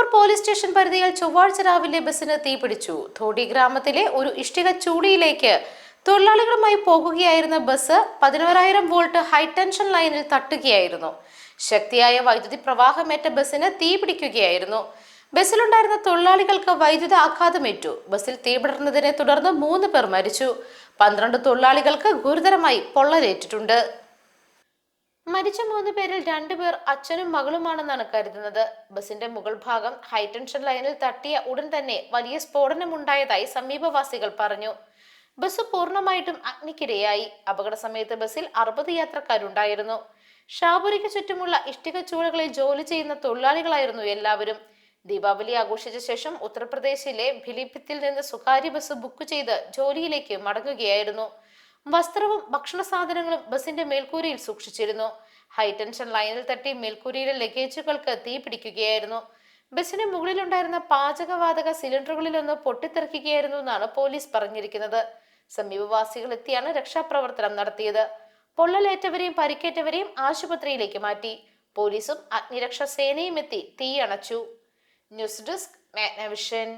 Beypore police station പരിധിയിൽ ചൊവ്വാഴ്ച രാവിലെ ബസ്സിന് തീപിടിച്ചു. ധോടി ഗ്രാമത്തിലെ ഒരു ഇഷ്ടിക ചൂടിയിലേക്ക് തൊഴിലാളികളുമായി പോകുകയായിരുന്ന ബസ് പതിനോരായിരം വോൾട്ട് ഹൈടെൻഷൻ ലൈനിൽ തട്ടുകയായിരുന്നു. ശക്തിയായ വൈദ്യുതി പ്രവാഹമേറ്റ ബസ്സിന് തീപിടിക്കുകയായിരുന്നു. ബസ്സിലുണ്ടായിരുന്ന തൊഴിലാളികൾക്ക് വൈദ്യുത ആഘാതമേറ്റു. ബസ്സിൽ തീപിടർന്നതിനെ തുടർന്ന് മൂന്ന് പേർ മരിച്ചു. പന്ത്രണ്ട് തൊഴിലാളികൾക്ക് ഗുരുതരമായി പൊള്ളലേറ്റിട്ടുണ്ട്. മരിച്ച മൂന്ന് പേരിൽ രണ്ടുപേർ അച്ഛനും മകളുമാണെന്നാണ് കരുതുന്നത്. ബസിന്റെ മുകൾ ഭാഗം ഹൈടെൻഷൻ ലൈനിൽ തട്ടിയ ഉടൻ തന്നെ വലിയ സ്ഫോടനമുണ്ടായതായി സമീപവാസികൾ പറഞ്ഞു. ബസ് പൂർണമായിട്ടും അഗ്നിക്കിരയായി. അപകട സമയത്ത് ബസ്സിൽ അറുപത് യാത്രക്കാരുണ്ടായിരുന്നു. ഷാപുരിക്ക് ചുറ്റുമുള്ള ഇഷ്ടിക ചൂളകളിൽ ജോലി ചെയ്യുന്ന തൊഴിലാളികളായിരുന്നു എല്ലാവരും. ദീപാവലി ആഘോഷിച്ച ശേഷം ഉത്തർപ്രദേശിലെ ഭിലിപ്പിത്തിൽ നിന്ന് സ്വകാര്യ ബസ് ബുക്ക് ചെയ്ത് ജോലിയിലേക്ക് മടങ്ങുകയായിരുന്നു. വസ്ത്രവും ഭക്ഷണ സാധനങ്ങളും ബസിന്റെ മേൽക്കൂരയിൽ സൂക്ഷിച്ചിരുന്നു. ഹൈടെൻഷൻ ലൈനിൽ തട്ടി മേൽക്കൂരയിലെ ലഗേജുകൾക്ക് തീ പിടിക്കുകയായിരുന്നു. ബസിന് മുകളിലുണ്ടായിരുന്ന പാചകവാതക സിലിണ്ടറുകളിലൊന്ന് പൊട്ടിത്തെറിക്കുകയായിരുന്നു എന്നാണ് പോലീസ് പറഞ്ഞിരിക്കുന്നത്. സമീപവാസികൾ എത്തിയാണ് രക്ഷാപ്രവർത്തനം നടത്തിയത്. പൊള്ളലേറ്റവരെയും പരിക്കേറ്റവരെയും ആശുപത്രിയിലേക്ക് മാറ്റി. പോലീസും അഗ്നിരക്ഷാ സേനയും എത്തി തീ അണച്ചു. News desk Magnavision.